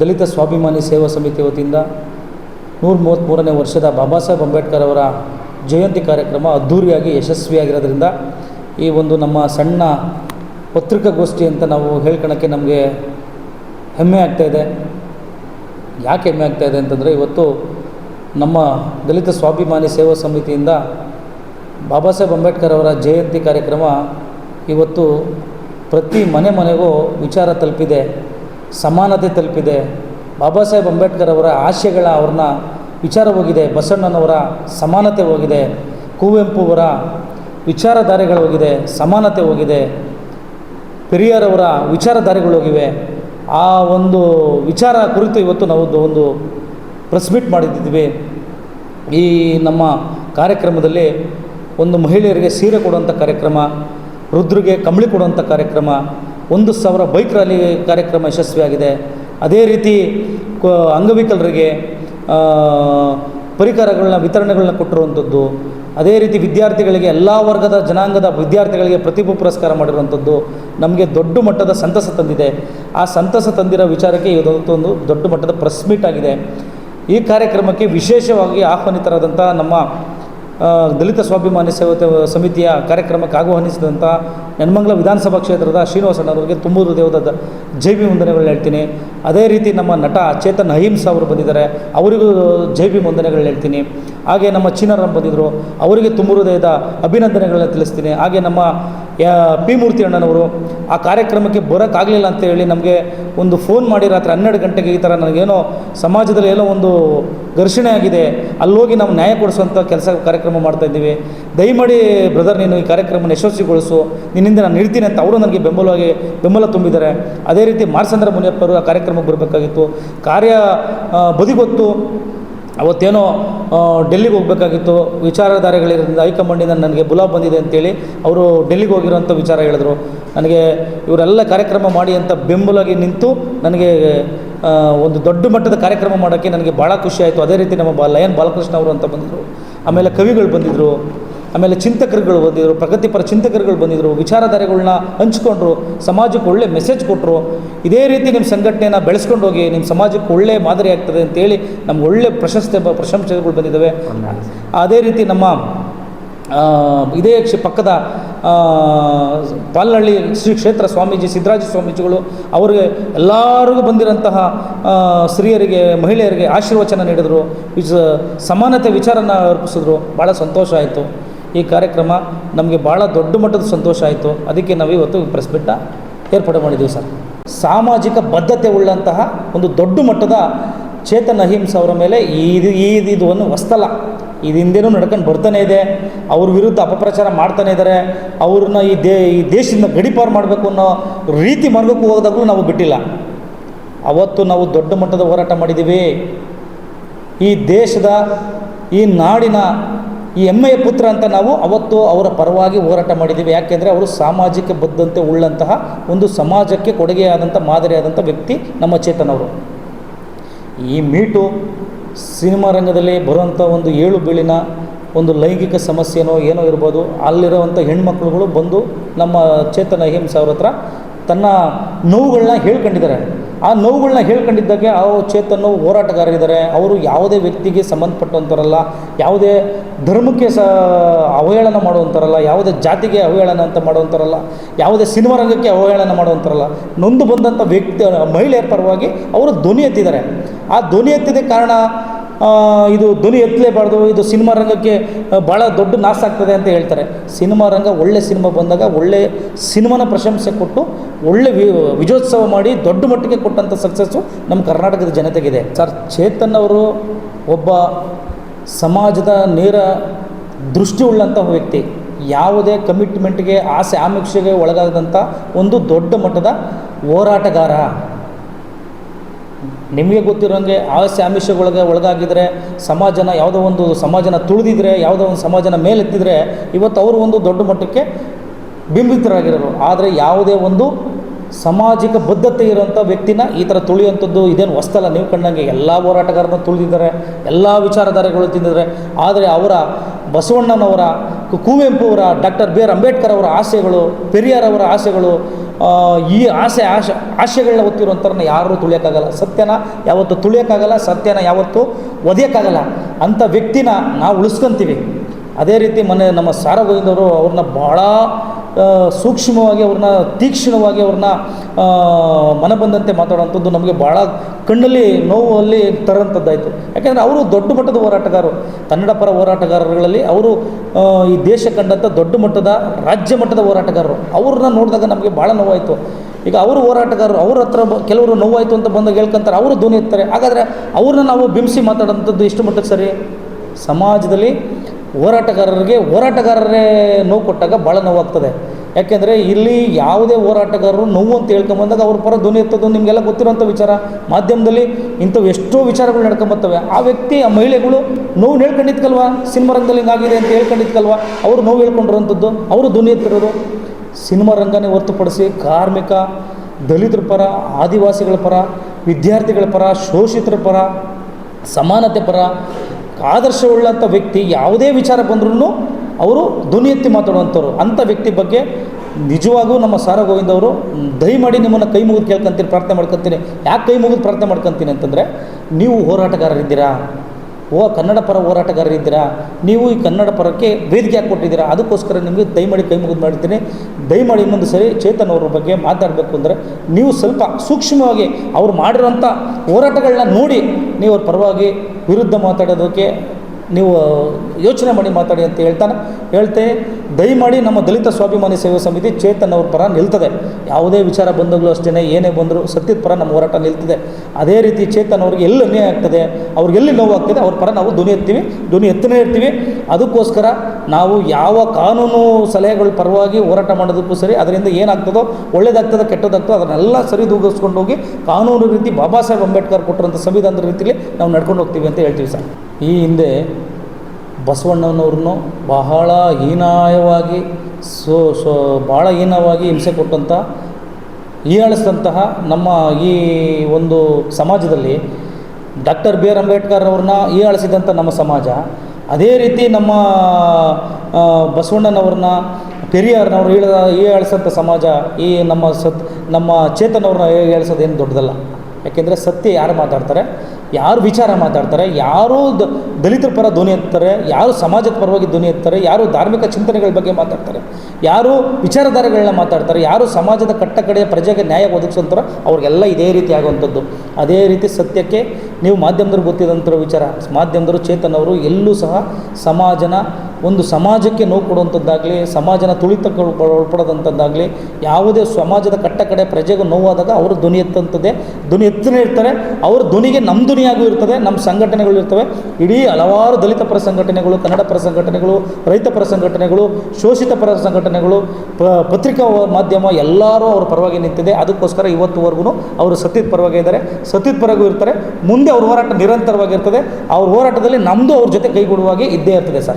ದಲಿತ ಸ್ವಾಭಿಮಾನಿ ಸೇವಾ ಸಮಿತಿ ವತಿಯಿಂದ ನೂರ ಮೂವತ್ತ್ಮೂರನೇ ವರ್ಷದ ಬಾಬಾ ಸಾಹೇಬ್ ಅಂಬೇಡ್ಕರ್ ಅವರ ಜಯಂತಿ ಕಾರ್ಯಕ್ರಮ ಅದ್ಧೂರಿಯಾಗಿ ಯಶಸ್ವಿಯಾಗಿರೋದ್ರಿಂದ ಈ ಒಂದು ನಮ್ಮ ಸಣ್ಣ ಪತ್ರಿಕಾಗೋಷ್ಠಿ ಅಂತ ನಾವು ಹೇಳ್ಕೊಳಕ್ಕೆ ನಮಗೆ ಹೆಮ್ಮೆ ಆಗ್ತಾಯಿದೆ ಯಾಕೆ ಹೆಮ್ಮೆ ಆಗ್ತಾಯಿದೆ ಅಂತಂದರೆ ಇವತ್ತು ನಮ್ಮ ದಲಿತ ಸ್ವಾಭಿಮಾನಿ ಸೇವಾ ಸಮಿತಿಯಿಂದ ಬಾಬಾ ಸಾಹೇಬ್ ಅಂಬೇಡ್ಕರ್ ಅವರ ಜಯಂತಿ ಕಾರ್ಯಕ್ರಮ ಇವತ್ತು ಪ್ರತಿ ಮನೆ ಮನೆಗೂ ವಿಚಾರ ತಲುಪಿದೆ. ಸಮಾನತೆ ತಲುಪಿದೆ. ಬಾಬಾ ಸಾಹೇಬ್ ಅಂಬೇಡ್ಕರ್ ಅವರ ಆಶಯಗಳ ಅವ್ರನ್ನ ವಿಚಾರ ಹೋಗಿದೆ. ಬಸವಣ್ಣನವರ ಸಮಾನತೆ ಹೋಗಿದೆ. ಕುವೆಂಪುವರ ವಿಚಾರಧಾರೆಗಳು ಹೋಗಿದೆ. ಸಮಾನತೆ ಹೋಗಿದೆ. ಪೆರಿಯಾರವರ ವಿಚಾರಧಾರೆಗಳು ಹೋಗಿವೆ. ಆ ಒಂದು ವಿಚಾರ ಕುರಿತು ಇವತ್ತು ನಾವು ಒಂದು- ಪ್ರೆಸ್ ಮೀಟ್ ಮಾಡಿದ್ದಿದ್ವಿ ಈ ನಮ್ಮ ಕಾರ್ಯಕ್ರಮದಲ್ಲಿ ಒಂದು ಮಹಿಳೆಯರಿಗೆ ಸೀರೆ ಕೊಡುವಂಥ ಕಾರ್ಯಕ್ರಮ ರುದ್ರಿಗೆ ಕಂಬಳಿ ಕೊಡುವಂಥ ಕಾರ್ಯಕ್ರಮ ಒಂದು ಸಾವಿರ ಬೈಕ್ ರ್ಯಾಲಿ ಕಾರ್ಯಕ್ರಮ ಯಶಸ್ವಿಯಾಗಿದೆ. ಅದೇ ರೀತಿ ಅಂಗವಿಕಲರಿಗೆ ಪರಿಕರಗಳನ್ನ, ವಿತರಣೆಗಳನ್ನ ಕೊಟ್ಟಿರುವಂಥದ್ದು ಅದೇ ರೀತಿ ವಿದ್ಯಾರ್ಥಿಗಳಿಗೆ, ಎಲ್ಲ ವರ್ಗದ ಜನಾಂಗದ ವಿದ್ಯಾರ್ಥಿಗಳಿಗೆ ಪ್ರತಿಭು ಪುರಸ್ಕಾರ ಮಾಡಿರುವಂಥದ್ದು ನಮಗೆ ದೊಡ್ಡ ಮಟ್ಟದ ಸಂತಸ ತಂದಿದೆ. ಆ ಸಂತಸ ತಂದಿರೋ ವಿಚಾರಕ್ಕೆ ಇದೊಂದು ದೊಡ್ಡ ಮಟ್ಟದ ಪ್ರೆಸ್ ಮೀಟ್ ಆಗಿದೆ. ಈ ಕಾರ್ಯಕ್ರಮಕ್ಕೆ ವಿಶೇಷವಾಗಿ ಆಹ್ವಾನಿತರಾದಂಥ ನಮ್ಮ ದಲಿತ ಸ್ವಾಭಿಮಾನಿ ಸೇವತೆ ಸಮಿತಿಯ ಕಾರ್ಯಕ್ರಮಕ್ಕೆ ಆಗ್ವಾನಿಸಿದಂಥ ನೆನ್ಮಂಗಲ ವಿಧಾನಸಭಾ ಕ್ಷೇತ್ರದ ಶ್ರೀನಿವಾಸಣ್ಣವರಿಗೆ ತುಂಬ ಹೃದಯದ ಭೀಮ್ ವಂದನೆಗಳು ಹೇಳ್ತೀನಿ. ಅದೇ ರೀತಿ ನಮ್ಮ ನಟ ಚೇತನ್ ಅಹಿಂಸ ಅವರು ಬಂದಿದ್ದಾರೆ. ಅವರಿಗೂ ಜೈ ಬಿ ವಂದನೆಗಳು ಹೇಳ್ತೀನಿ. ಹಾಗೆ ನಮ್ಮ ಚೀನರಂ ಬಂದಿದ್ದರು ಅವರಿಗೆ ತುಂಬ ಹೃದಯದ ಅಭಿನಂದನೆಗಳನ್ನ ತಿಳಿಸ್ತೀನಿ. ಹಾಗೆ ನಮ್ಮ ಪಿ ಮೂರ್ತಿ ಅಣ್ಣನವರು, ಆ ಕಾರ್ಯಕ್ರಮಕ್ಕೆ ಬರೋಕ್ಕಾಗಲಿಲ್ಲ ಅಂತ ಹೇಳಿ ನಮಗೆ ಒಂದು ಫೋನ್ ಮಾಡಿ ರಾತ್ರಿ ಹನ್ನೆರಡು ಗಂಟೆಗೆ ಈ ಥರ ನನಗೇನೋ ಸಮಾಜದಲ್ಲಿ ಏನೋ ಒಂದು ಘರ್ಷಣೆ ಆಗಿದೆ. ಅಲ್ಲೋಗಿ ನಾವು ನ್ಯಾಯ ಕೊಡಿಸುವಂಥ ಕೆಲಸ ಕಾರ್ಯಕ್ರಮ ಮಾಡ್ತಾ ಇದ್ದೀವಿ. ದಯಮಾಡಿ ಬ್ರದರ್ ನೀನು ಈ ಕಾರ್ಯಕ್ರಮನ ಯಶಸ್ವಿಗೊಳಿಸು. ನಿನ್ನಿಂದ ನಾನು ಇರ್ತೀನಿ ಅಂತ ಅವರು ನನಗೆ ಬೆಂಬಲವಾಗಿ ಬೆಂಬಲ ತುಂಬಿದ್ದಾರೆ. ಅದೇ ರೀತಿ ಮಾರ್ಸಂದ್ರ ಮುನಿಯಪ್ಪರು ಆ ಕಾರ್ಯಕ್ರಮಕ್ಕೆ ಬರಬೇಕಾಗಿತ್ತು. ಕಾರ್ಯ ಬದಿಗೊತ್ತು ಅವತ್ತೇನೋ ಡೆಲ್ಲಿಗೆ ಹೋಗಬೇಕಾಗಿತ್ತು. ವಿಚಾರಧಾರೆಗಳಿರೋದ್ರಿಂದ ಹೈಕಮಾಂಡಿಂದ ನನಗೆ ಬುಲಾಬ್ ಬಂದಿದೆ ಅಂತೇಳಿ ಅವರು ಡೆಲ್ಲಿಗೆ ಹೋಗಿರೋಂಥ ವಿಚಾರ ಹೇಳಿದ್ರು. ನನಗೆ ಇವರೆಲ್ಲ ಕಾರ್ಯಕ್ರಮ ಮಾಡಿ ಅಂತ ಬೆಂಬಲಾಗಿ ನಿಂತು ನನಗೆ ಒಂದು ದೊಡ್ಡ ಮಟ್ಟದ ಕಾರ್ಯಕ್ರಮ ಮಾಡೋಕ್ಕೆ ನನಗೆ ಭಾಳ ಖುಷಿ ಆಯಿತು. ಅದೇ ರೀತಿ ನಮ್ಮ ಬಾ, ಲಯನ್ ಬಾಲಕೃಷ್ಣ ಅವರು ಅಂತ ಬಂದಿದ್ದರು ಆಮೇಲೆ ಕವಿಗಳು ಬಂದಿದ್ದರು ಆಮೇಲೆ ಚಿಂತಕರುಗಳು ಬಂದಿದ್ದರು ಪ್ರಗತಿಪರ ಚಿಂತಕರುಗಳು ಬಂದಿದ್ದರು ವಿಚಾರಧಾರೆಗಳನ್ನ ಹಂಚ್ಕೊಂಡ್ರು ಸಮಾಜಕ್ಕೆ ಒಳ್ಳೆ ಮೆಸೇಜ್ ಕೊಟ್ಟರು ಇದೇ ರೀತಿ ನಿಮ್ಮ ಸಂಘಟನೆಯನ್ನು ಬೆಳೆಸ್ಕೊಂಡು ಹೋಗಿ ನಿಮ್ಮ ಸಮಾಜಕ್ಕೆ ಒಳ್ಳೆ ಮಾದರಿ ಆಗ್ತದೆ ಅಂತೇಳಿ ನಮ್ಗೆ ಒಳ್ಳೆ ಪ್ರಶಸ್ತಿ ಪ್ರಶಂಸೆಗಳು ಬಂದಿದ್ದಾವೆ. ಅದೇ ರೀತಿ ನಮ್ಮ ಇದೇ ಪಕ್ಕದ ಪಾಲ್ನಹಳ್ಳಿ ಶ್ರೀ ಕ್ಷೇತ್ರ ಸ್ವಾಮೀಜಿ ಸಿದ್ದರಾಜ ಸ್ವಾಮೀಜಿಗಳು ಅವರಿಗೆ ಎಲ್ಲರಿಗೂ ಬಂದಿರೋಂತಹ ಸ್ತ್ರೀಯರಿಗೆ, ಮಹಿಳೆಯರಿಗೆ ಆಶೀರ್ವಚನ ನೀಡಿದರು. ಸಮಾನತೆ ವಿಚಾರನ ಅರ್ಪಿಸಿದ್ರು. ಭಾಳ ಸಂತೋಷ ಆಯಿತು. ಈ ಕಾರ್ಯಕ್ರಮ ನಮಗೆ ಭಾಳ ದೊಡ್ಡ ಮಟ್ಟದ ಸಂತೋಷ ಆಯಿತು. ಅದಕ್ಕೆ ನಾವು ಇವತ್ತು ಪ್ರೆಸ್ ಏರ್ಪಾಡು ಮಾಡಿದ್ದೀವಿ ಸರ್. ಸಾಮಾಜಿಕ ಬದ್ಧತೆ ಉಳ್ಳಂತಹ ಒಂದು ದೊಡ್ಡ ಮಟ್ಟದ ಚೇತನ್ ಅಹಿಂಸ ಅವರ ಮೇಲೆ ಇದು ಇದು ಇದು ಒಂದು ಹೊಸ್ತಲ್ಲ ಇದು ಹಿಂದೆನೂ ನಡ್ಕೊಂಡು ಬರ್ತಾನೆ ಇದೆ. ಅವ್ರ ವಿರುದ್ಧ ಅಪಪ್ರಚಾರ ಮಾಡ್ತಾನೆ ಇದ್ದಾರೆ. ಅವ್ರನ್ನ ಈ ದೇ, ಈ ದೇಶದಿಂದ ಗಡಿಪಾರು ಮಾಡಬೇಕು ಅನ್ನೋ ರೀತಿ ಮಾರ್ಗಕ್ಕೂ ಹೋದಾಗಲೂ ನಾವು ಬಿಟ್ಟಿಲ್ಲ. ಅವತ್ತು ನಾವು ದೊಡ್ಡ ಮಟ್ಟದ ಹೋರಾಟ ಮಾಡಿದ್ದೀವಿ. ಈ ದೇಶದ, ಈ ನಾಡಿನ ಈ ಹೆಮ್ಮೆಯ ಪುತ್ರ ಅಂತ ನಾವು ಅವತ್ತು ಅವರ ಪರವಾಗಿ ಹೋರಾಟ ಮಾಡಿದ್ದೀವಿ. ಯಾಕೆಂದರೆ ಅವರು ಸಾಮಾಜಿಕ ಬದ್ಧತೆ ಉಳ್ಳಂತಹ ಒಂದು ಸಮಾಜಕ್ಕೆ ಕೊಡುಗೆಯಾದಂಥ ಮಾದರಿಯಾದಂಥ ವ್ಯಕ್ತಿ ನಮ್ಮ ಚೇತನವರು ಈ ಮೀಟು ಸಿನಿಮಾ ರಂಗದಲ್ಲಿ ಬರುವಂಥ ಒಂದು ಏಳು ಬೀಳಿನ ಒಂದು ಲೈಂಗಿಕ ಸಮಸ್ಯೆನೋ ಏನೋ ಇರ್ಬೋದು, ಅಲ್ಲಿರುವಂಥ ಹೆಣ್ಮಕ್ಳುಗಳು ಬಂದು ನಮ್ಮ ಚೇತನ ಅಹಿಂಸ ಅವ್ರ ಹತ್ರ ತನ್ನ ನೋವುಗಳನ್ನ ಹೇಳ್ಕೊಂಡಿದ್ದಾರೆ. ಆ ನೋವುಗಳನ್ನ ಹೇಳ್ಕೊಂಡಿದ್ದಾಗೆ ಆ ಚೇತನ್ನು ಹೋರಾಟಗಾರರಿದ್ದಾರೆ. ಅವರು ಯಾವುದೇ ವ್ಯಕ್ತಿಗೆ ಸಂಬಂಧಪಟ್ಟಂಥವರಲ್ಲ, ಯಾವುದೇ ಧರ್ಮಕ್ಕೆ ಸ ಅವಹೇಳನ ಮಾಡುವಂಥರಲ್ಲ ಯಾವುದೇ ಜಾತಿಗೆ ಅವಹೇಳನ ಅಂತ ಮಾಡುವಂಥರಲ್ಲ ಯಾವುದೇ ಸಿನಿಮಾ ರಂಗಕ್ಕೆ ಅವಹೇಳನ ಮಾಡುವಂಥರಲ್ಲ ನೊಂದು ಬಂದಂಥ ವ್ಯಕ್ತಿ ಮಹಿಳೆಯ ಪರವಾಗಿ ಅವರು ಧ್ವನಿ ಎತ್ತಿದ್ದಾರೆ. ಆ ಧ್ವನಿ ಎತ್ತಿದ ಕಾರಣ ಇದು ಧ್ವನಿ ಎತ್ತಲೇಬಾರ್ದು, ಇದು ಸಿನಿಮಾ ರಂಗಕ್ಕೆ ಭಾಳ ದೊಡ್ಡ ನಾಶ ಆಗ್ತದೆ ಅಂತ ಹೇಳ್ತಾರೆ. ಸಿನಿಮಾ ರಂಗ ಒಳ್ಳೆ ಸಿನಿಮಾ ಬಂದಾಗ ಒಳ್ಳೆ ಸಿನಿಮಾನ ಪ್ರಶಂಸೆ ಕೊಟ್ಟು, ಒಳ್ಳೆ ವಿಜಯೋತ್ಸವ ಮಾಡಿ ದೊಡ್ಡ ಮಟ್ಟಿಗೆ ಕೊಟ್ಟಂಥ ಸಕ್ಸಸ್ಸು ನಮ್ಮ ಕರ್ನಾಟಕದ ಜನತೆಗಿದೆ. ಸರ್, ಚೇತನ್ ಅವರು ಒಬ್ಬ ಸಮಾಜದ ನೇರ ದೃಷ್ಟಿ ಉಳ್ಳಂಥ ವ್ಯಕ್ತಿ. ಯಾವುದೇ ಕಮಿಟ್ಮೆಂಟ್ಗೆ ಆಸೆ ಆಮಿಷೆಗೆ ಒಳಗಾದಂಥ ಒಂದು ದೊಡ್ಡ ಮಟ್ಟದ ಹೋರಾಟಗಾರ. ನಿಮಗೆ ಗೊತ್ತಿರೋಂಗೆ ಆಸೆ ಆಮಿಷಗಳಿಗೆ ಒಳಗಾಗಿದ್ರೆ ಸಮಾಜನ ಯಾವುದೋ ಒಂದು ಸಮಾಜನ ತುಳಿದಿದ್ರೆ, ಯಾವುದೋ ಒಂದು ಸಮಾಜನ ಮೇಲೆತ್ತಿದ್ರೆ ಇವತ್ತು ಅವರು ಒಂದು ದೊಡ್ಡ ಮಟ್ಟಕ್ಕೆ ಬಿಂಬಿತರಾಗಿರೋರು. ಆದರೆ ಯಾವುದೇ ಒಂದು ಸಾಮಾಜಿಕ ಬದ್ಧತೆ ಇರುವಂಥ ವ್ಯಕ್ತಿನ ಈ ಥರ ತುಳಿಯುವಂಥದ್ದು ಇದೇನು ಹೊಸ್ತಲ್ಲ. ನೀವು ಕಂಡಂಗೆ ಎಲ್ಲ ಹೋರಾಟಗಾರರನ್ನ ತುಳಿದಿದ್ದಾರೆ, ಎಲ್ಲ ವಿಚಾರಧಾರೆಗಳು ತಿಂದಿದ್ದಾರೆ. ಆದರೆ ಅವರ ಬಸವಣ್ಣನವರ ಕುವೆಂಪು ಅವರ, ಡಾಕ್ಟರ್ ಬಿ ಆರ್ ಅಂಬೇಡ್ಕರ್ ಅವರ ಆಸೆಗಳು, ಪೆರಿಯಾರ್ ಅವರ ಆಸೆಗಳು ಈ ಆಸೆ ಆಶ, ಆಶೆಗಳನ್ನ ಹೊತ್ತಿರುವಂಥವ್ರನ್ನ ಯಾರೂ ತುಳಿಯೋಕ್ಕಾಗಲ್ಲ. ಸತ್ಯನ ಯಾವತ್ತೂ ತುಳಿಯೋಕ್ಕಾಗಲ್ಲ, ಸತ್ಯನ ಯಾವತ್ತೂ ಒದೆಯೋಕ್ಕಾಗಲ್ಲ. ಅಂಥ ವ್ಯಕ್ತಿನ ನಾವು ಉಳಿಸ್ಕೊಂತೀವಿ. ಅದೇ ರೀತಿ ಮೊನ್ನೆ ನಮ್ಮ ಸಾರ ಗೋವಿಂದವರು ಅವ್ರನ್ನ ಭಾಳ ಸೂಕ್ಷ್ಮವಾಗಿ ಅವ್ರನ್ನ, ತೀಕ್ಷ್ಣವಾಗಿ ಅವ್ರನ್ನ ಮನಬಂದಂತೆ ಮನ ಬಂದಂತೆ ಮಾತಾಡುವಂಥದ್ದು ನಮಗೆ ಭಾಳ ಕಣ್ಣಲ್ಲಿ, ನೋವಲ್ಲಿ ತರೋಂಥದ್ದಾಯಿತು ಯಾಕೆಂದರೆ ಅವರು ದೊಡ್ಡ ಮಟ್ಟದ ಹೋರಾಟಗಾರರು. ಕನ್ನಡ ಪರ ಹೋರಾಟಗಾರರುಗಳಲ್ಲಿ ಅವರು ಈ ದೇಶ ಕಂಡಂಥ ದೊಡ್ಡ ಮಟ್ಟದ, ರಾಜ್ಯ ಮಟ್ಟದ ಹೋರಾಟಗಾರರು. ಅವ್ರನ್ನ ನೋಡಿದಾಗ ನಮಗೆ ಭಾಳ ನೋವಾಯಿತು. ಈಗ ಅವರು ಹೋರಾಟಗಾರರು, ಅವ್ರ ಹತ್ರ ಕೆಲವರು ನೋವಾಯಿತು ಅಂತ ಬಂದಾಗ ಹೇಳ್ಕೊಂತಾರೆ, ಅವರು ಧ್ವನಿ ಇರ್ತಾರೆ ಹಾಗಾದರೆ ಅವ್ರನ್ನ ನಾವು ಬಿಂಬಿಸಿ ಮಾತಾಡೋಂಥದ್ದು ಎಷ್ಟು ಮಟ್ಟಕ್ಕೆ ಸರಿ? ಸಮಾಜದಲ್ಲಿ ಹೋರಾಟಗಾರರಿಗೆ ಹೋರಾಟಗಾರರೇ ನೋವು ಕೊಟ್ಟಾಗ ಭಾಳ ನೋವಾಗ್ತದೆ. ಯಾಕೆಂದರೆ ಇಲ್ಲಿ ಯಾವುದೇ ಹೋರಾಟಗಾರರು ನೋವು ಅಂತ ಹೇಳ್ಕೊಂಬಂದಾಗ ಅವ್ರ ಪರ ಧ್ವನಿ ಎತ್ತೋದು ನಿಮಗೆಲ್ಲ ಗೊತ್ತಿರೋಂಥ ವಿಚಾರ. ಮಾಧ್ಯಮದಲ್ಲಿ ಇಂಥವು ಎಷ್ಟೋ ವಿಚಾರಗಳು ನಡ್ಕೊಂಬರ್ತವೆ ಆ ವ್ಯಕ್ತಿ, ಆ ಮಹಿಳೆಗಳು ನೋವು ಹೇಳ್ಕೊಂಡಿದ್ಕಲ್ವ? ಸಿನಿಮಾ ರಂಗದಲ್ಲಿ ಹಿಂಗಾಗಿದೆ ಅಂತ ಹೇಳ್ಕೊಂಡಿದ್ಕಲ್ವ? ಅವರು ನೋವು ಹೇಳ್ಕೊಂಡಿರೋಂಥದ್ದು ಅವರು ಧ್ವನಿ ಎತ್ತಿರೋದು. ಸಿನಿಮಾ ರಂಗನೇ ಹೊರತುಪಡಿಸಿ ಕಾರ್ಮಿಕ, ದಲಿತರ ಪರ, ಆದಿವಾಸಿಗಳ ಪರ, ವಿದ್ಯಾರ್ಥಿಗಳ ಪರ, ಶೋಷಿತರ ಪರ, ಸಮಾನತೆ ಪರ ಆದರ್ಶವುಳ್ಳಂಥ ವ್ಯಕ್ತಿ ಯಾವುದೇ ವಿಚಾರ ಬಂದ್ರೂ ಅವರು ಧ್ವನಿ ಎತ್ತಿ ಮಾತಾಡುವಂಥವ್ರು. ಅಂಥ ವ್ಯಕ್ತಿ ಬಗ್ಗೆ ನಿಜವಾಗೂ ನಮ್ಮ ಸಾರ ಗೋವಿಂದ್ ಅವರು ದಯಮಾಡಿ ನಿಮ್ಮನ್ನು ಕೈ ಮುಗಿದು ಕೇಳ್ಕೊಂತೀನಿ, ಪ್ರಾರ್ಥನೆ ಮಾಡ್ಕೊತೀನಿ. ಯಾಕೆ ಕೈ ಮುಗಿದು ಪ್ರಾರ್ಥನೆ ಮಾಡ್ಕೊತೀನಿ ಅಂತಂದರೆ, ನೀವು ಹೋರಾಟಗಾರರಿದ್ದೀರಾ? ಓ, ಕನ್ನಡ ಪರ ಹೋರಾಟಗಾರರಿದ್ದೀರಾ? ನೀವು ಈ ಕನ್ನಡ ಪರಕ್ಕೆ ವೇದಿಕೆ ಹಾಕ್ಕೊಟ್ಟಿದ್ದೀರಾ ಅದಕ್ಕೋಸ್ಕರ ನಿಮಗೆ ದಯಮಾಡಿ ಕೈ ಮುಗಿದು ಮಾಡ್ತೀನಿ. ದಯಮಾಡಿ ಇನ್ನೊಂದು ಸರಿ ಚೇತನ್ ಅವ್ರ ಬಗ್ಗೆ ಮಾತಾಡಬೇಕು ಅಂದರೆ, ನೀವು ಸ್ವಲ್ಪ ಸೂಕ್ಷ್ಮವಾಗಿ ಅವ್ರು ಮಾಡಿರೋಂಥ ಹೋರಾಟಗಳನ್ನ ನೋಡಿ ನೀವು ಪರವಾಗಿ ವಿರುದ್ಧ ಮಾತಾಡೋದಕ್ಕೆ ನೀವು ಯೋಚನೆ ಮಾಡಿ ಮಾತಾಡಿ ಅಂತ ಹೇಳ್ತಾನೆ. ಹೇಳ್ತೆ, ದಯಮಾಡಿ ನಮ್ಮ ದಲಿತ ಸ್ವಾಭಿಮಾನಿ ಸೇವಾ ಸಮಿತಿ ಚೇತನ್ ಅವ್ರ ಪರ ನಿಲ್ತದೆ. ಯಾವುದೇ ವಿಚಾರ ಬಂದಾಗಲೂ ಅಷ್ಟೇ ಏನೇ ಬಂದರೂ ಸತ್ಯದ ಪರ ನಮ್ಮ ಹೋರಾಟ ನಿಲ್ತದೆ. ಅದೇ ರೀತಿ ಚೇತನ್ ಅವ್ರಿಗೆ ಎಲ್ಲಿ ಅನ್ಯಾಯ ಆಗ್ತದೆ, ಅವ್ರಿಗೆ ಎಲ್ಲಿ ನೋವಾಗ್ತದೆ ಅವ್ರ ಪರ ನಾವು ಧ್ವನಿ ಎತ್ತೀವಿ, ಧ್ವನಿ ಎತ್ತನೇ ಇರ್ತೀವಿ. ಅದಕ್ಕೋಸ್ಕರ ನಾವು ಯಾವ ಕಾನೂನು ಸಲಹೆಗಳ ಪರವಾಗಿ ಹೋರಾಟ ಮಾಡೋದಕ್ಕೂ ಸರಿ, ಅದರಿಂದ ಏನಾಗ್ತದೋ, ಒಳ್ಳೇದಾಗ್ತದೋ, ಕೆಟ್ಟದಾಗ್ತದೋ, ಅದನ್ನೆಲ್ಲ ಸರಿದೂಗಿಸ್ಕೊಂಡು ಹೋಗಿ ಕಾನೂನು ರೀತಿ ಬಾಬಾ ಸಾಹೇಬ್ ಅಂಬೇಡ್ಕರ್ ಕೊಟ್ಟಿರುವಂಥ ಸಂವಿಧಾನದ ರೀತಿಯಲ್ಲಿ ನಾವು ನಡ್ಕೊಂಡು ಹೋಗ್ತೀವಿ ಅಂತ ಹೇಳ್ತೀವಿ ಸರ್. ಈ ಹಿಂದೆ ಬಸವಣ್ಣನವ್ರನ್ನು ಬಹಳ ಹೀನಾಯವಾಗಿ, ಸೊ ಸೊ ಭಾಳ ಹೀನವಾಗಿ ಹಿಂಸೆ ಕೊಟ್ಟಂಥ ಹೀಯಾಳಿಸಿದಂತಹ ನಮ್ಮ ಈ ಒಂದು ಸಮಾಜದಲ್ಲಿ ಡಾಕ್ಟರ್ ಬಿ ಆರ್ ಅಂಬೇಡ್ಕರ್ ಅವ್ರನ್ನ ಹೀಯಾಳಿಸಿದಂಥ ನಮ್ಮ ಸಮಾಜ, ಅದೇ ರೀತಿ ನಮ್ಮ ಬಸವಣ್ಣನವ್ರನ್ನ, ಪೆರಿಯಾರ್ನವ್ರು ಹೀಳ ಹೀಯಾಳಿಸಂಥ ಸಮಾಜ ಈ ನಮ್ಮ ಸತ್, ನಮ್ಮ ಚೇತನವ್ರನ್ನ ಹೇಳಿಸೋದೇನು ಏನು ದೊಡ್ಡದಲ್ಲ. ಯಾಕೆಂದರೆ ಸತ್ಯ ಯಾರು ಮಾತಾಡ್ತಾರೆ? ಯಾರು ವಿಚಾರ ಮಾತಾಡ್ತಾರೆ, ಯಾರು ದಲಿತರ ಪರ ಧ್ವನಿ ಎತ್ತಾರೆ ಯಾರು ಸಮಾಜದ ಪರವಾಗಿ ಧ್ವನಿ ಎತ್ತಾರೆ ಯಾರು ಧಾರ್ಮಿಕ ಚಿಂತನೆಗಳ ಬಗ್ಗೆ ಮಾತಾಡ್ತಾರೆ, ಯಾರು ವಿಚಾರಧಾರೆಗಳನ್ನ ಮಾತಾಡ್ತಾರೆ, ಯಾರು ಸಮಾಜದ ಕಟ್ಟ ಕಡೆಯ ಪ್ರಜೆಗೆ ನ್ಯಾಯ ಒದಗಿಸೋಂಥರ ಅವ್ರಿಗೆಲ್ಲ ಇದೇ ರೀತಿ ಆಗುವಂಥದ್ದು. ಅದೇ ರೀತಿ ಸತ್ಯಕ್ಕೆ ನೀವು ಮಾಧ್ಯಮದವ್ರು ಗೊತ್ತಿದಂಥ ವಿಚಾರ, ಮಾಧ್ಯಮದವರು ಚೇತನ್ ಅವರು ಎಲ್ಲೂ ಸಹ ಸಮಾಜನ ಒಂದು ಸಮಾಜಕ್ಕೆ ನೋವು ಕೊಡುವಂಥದ್ದಾಗಲಿ, ಸಮಾಜನ ತುಳಿತಕ್ಕೆ ಒಳಪ- ಒಳಪಡೋದಂಥದ್ದಾಗಲಿ ಯಾವುದೇ ಸಮಾಜದ ಕಟ್ಟ ಕಡೆ ಪ್ರಜೆಗೂ ನೋವಾದಾಗ ಅವರು ಧ್ವನಿ ಎತ್ತಂಥದ್ದೇ ಧ್ವನಿ ಎತ್ತನೇ ಇರ್ತಾರೆ. ಅವ್ರ ಧ್ವನಿಗೆ ನಮ್ಮ ಧ್ವನಿಯಾಗೂ ಇರ್ತದೆ, ನಮ್ಮ ಸಂಘಟನೆಗಳು ಇರ್ತವೆ. ಇಡೀ ಹಲವಾರು ದಲಿತ ಪರ ಸಂಘಟನೆಗಳು ಕನ್ನಡ ಪರ ಸಂಘಟನೆಗಳು ರೈತ ಪರ ಸಂಘಟನೆಗಳು ಶೋಷಿತ ಪರ ಸಂಘಟನೆಗಳು ಪತ್ರಿಕಾ ಮಾಧ್ಯಮ ಎಲ್ಲರೂ ಅವ್ರ ಪರವಾಗಿ ನಿಂತಿದೆ. ಅದಕ್ಕೋಸ್ಕರ ಇವತ್ತುವರೆಗೂ ಅವರು ಸತ್ಯದ ಪರವಾಗಿ ಇದ್ದಾರೆ. ಸತ್ಯದ ಪರಗೂ ಇರ್ತಾರೆ. ಮುಂದೆ ಅವ್ರ ಹೋರಾಟ ನಿರಂತರವಾಗಿರ್ತದೆ ಅವ್ರ ಹೋರಾಟದಲ್ಲಿ ನಮ್ಮದು ಅವ್ರ ಜೊತೆ ಕೈಗೂಡುವಾಗಿ ಇದ್ದೇ ಇರ್ತದೆ ಸರ್.